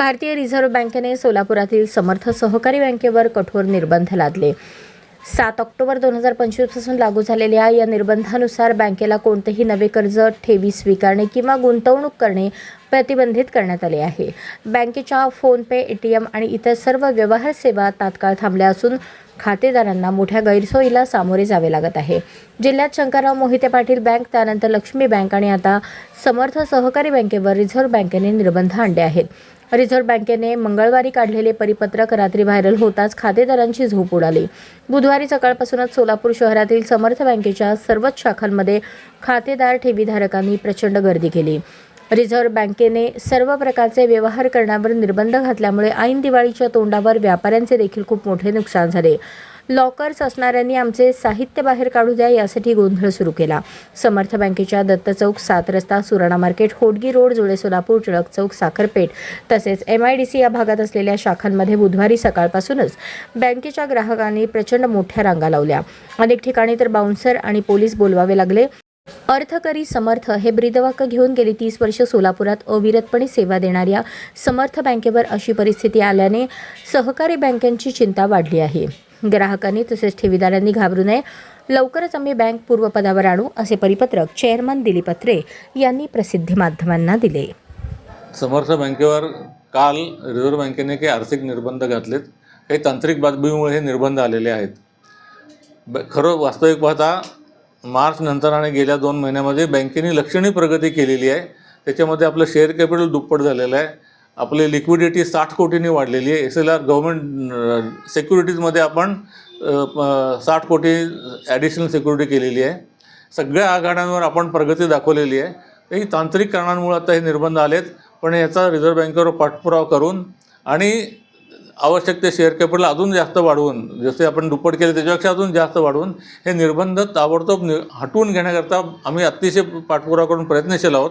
भारतीय रिझर्व्ह बँकेने सोलापुरातील समर्थ सहकारी बँकेवर कठोर निर्बंध लादले. सात ऑक्टोबर दोन हजार पंचवीसपासून लागू झालेल्या या निर्बंधानुसार बँकेला कोणतेही नवे कर्ज ठेवी स्वीकारणे किंवा गुंतवणूक करणे प्रतिबंधित करण्यात आले आहे. बँकेच्या फोनपे ए टी एम आणि इतर सर्व व्यवहार सेवा तात्काळ थांबल्या असून खातेदारांना मोठ्या गैरसोयीला सामोरे जावे लागत आहे. जिल्ह्यात शंकरराव मोहिते पाटील बँक त्यानंतर लक्ष्मी बँक आणि आता समर्थ सहकारी बँकेवर रिझर्व्ह बँकेने निर्बंध आणले आहेत. रिझर्व्ह बँकेने मंगळवारी काढलेले परिपत्रक रात्री व्हायरल होताच खातेदारांची झोप उडाली. बुधवारी सकाळपासूनच सोलापूर शहरातील समर्थ बँकेच्या सर्वच शाखांमध्ये खातेदार ठेवीधारकांनी प्रचंड गर्दी केली. रिझर्व्ह बँकेने सर्व प्रकारचे व्यवहार करण्यावर निर्बंध घातल्यामुळे ऐन दिवाळीच्या तोंडावर व्यापाऱ्यांचे देखील खूप मोठे नुकसान झाले. लॉकर्स असणाऱ्यांनी आमचे साहित्य बाहेर काढू द्या यासाठी गोंधळ सुरू केला. समर्थ बँकेच्या दत्त चौक सात रस्ता सुराणा मार्केट होडगी रोड जुळे सोलापूर टिळक चौक साखरपेठ तसेच एम आय डी सी या भागात असलेल्या शाखांमध्ये बुधवारी सकाळपासूनच बँकेच्या ग्राहकांनी प्रचंड मोठ्या रांगा लावल्या. अनेक ठिकाणी तर बाउन्सर आणि पोलीस बोलवावे लागले. अर्थकरी समर्थ हे ब्रीदवाक्य घेऊन गेली तीस वर्ष सोलापुरात अविरतपणे सेवा देणाऱ्या समर्थ बँकेवर अशी परिस्थिती आल्याने सहकारी बँकांची चिंता वाढली आहे. ग्राहकांनी तसेच ठेवीदारांनी घाबरू नये. लवकरच आम्ही बँक पूर्वपदावर आणू असे परिपत्रक चेअरमन दिलीप अत्रे यांनी प्रसिद्धी माध्यमांना दिले. समर्थ बँकेवर काल रिझर्व्ह बँकेने काही आर्थिक निर्बंध घातलेत. काही तांत्रिक बातमीमुळे हे निर्बंध आलेले आहेत. खरं वास्तविक पाहता मार्चनंतर आणि गेल्या दोन महिन्यामध्ये बँकेने लक्षणीय प्रगती केलेली आहे. त्याच्यामध्ये आपलं शेअर कॅपिटल दुप्पट झालेलं आहे. आपली लिक्विडिटी साठ कोटींनी वाढलेली आहे. एस एल आर गव्हर्मेंट सेक्युरिटीजमध्ये आपण साठ कोटी ॲडिशनल सिक्युरिटी केलेली आहे. सगळ्या आघाड्यांवर आपण प्रगती दाखवलेली आहे. ही तांत्रिक कारणांमुळे आता हे निर्बंध आलेत. पण याचा रिझर्व्ह बँकेवर पाठपुरावा करून आणि आवश्यक ते शेअर कॅपिटल अजून जास्त वाढवून जसे आपण दुप्पट केले त्याच्यापेक्षा अजून जास्त वाढवून हे निर्बंध ताबडतोब नि हटवून घेण्याकरता आम्ही अतिशय पाठपुरावा करून प्रयत्नशील आहोत.